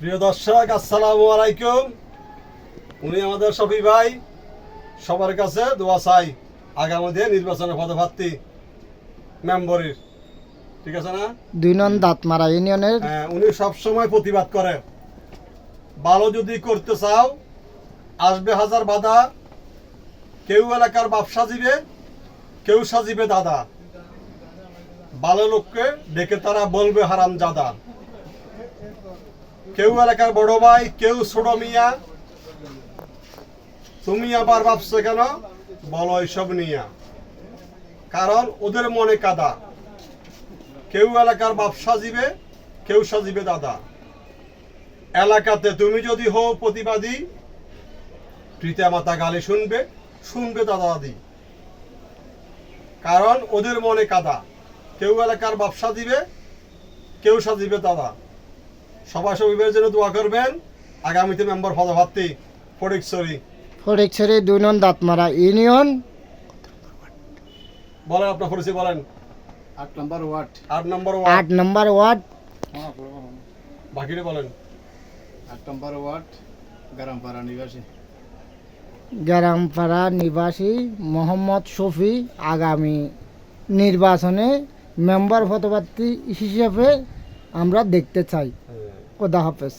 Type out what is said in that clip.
প্রিয় দর্শক আসসালামু আলাইকুম। উনি আমাদের শফি ভাই। সবার কাছে দোয়া চাই আগামী দিনে নির্বাচনে পদপ্রার্থী মেম্বরের। ঠিক আছে না? দুই নং দাঁতমারা ইউনিয়নের। হ্যাঁ, উনি সবসময় প্রতিবাদ করে। ভালো যদি করতে চাও আসবে হাজার বাধা। কেউ এলাকার বাপ সাজিবে কেউ সাজিবে দাদা। ভালো লোককে ডেকে তারা বলবে হারাম জাদা কেউ এলাকার বড় ভাই, কেউ ছোট মিয়া। তুমি আবার ভাবছ কেন? বলো এইসব নিয়া। কারণ ওদের মনে কাদা। কেউ এলাকার বাপ সাজিবে, কেউ সাজিবে দাদা। এলাকাতে তুমি যদি হও প্রতিবাদী পিতা মাতা গালি শুনবে শুনবে দাদা দাদি কারণ ওদের মনে কাদা। কেউ এলাকার বাপ সাজিবে, কেউ সাজিবে দাদা। সবাই সবিবের জন্য দোয়া করবেন। আগামীতে মেম্বার পদপ্রার্থী ফটিকছড়ি ফটিকছড়ি দুই নং দাঁতমারা ইউনিয়ন। বলেন আপনার পরিচয় বলেন। আট নম্বর ওয়ার্ড। আট নম্বর ওয়ার্ড। আট নম্বর ওয়ার্ড। বাকিটা বলেন। আট নম্বর ওয়ার্ড গ্রামপাড়া নিবাসী। গ্রামপাড়া নিবাসী মোহাম্মদ শফি আগামী নির্বাচনে মেম্বার পদপ্রার্থী হিসেবে আমরা দেখতে চাই। খোদা হাফেজ।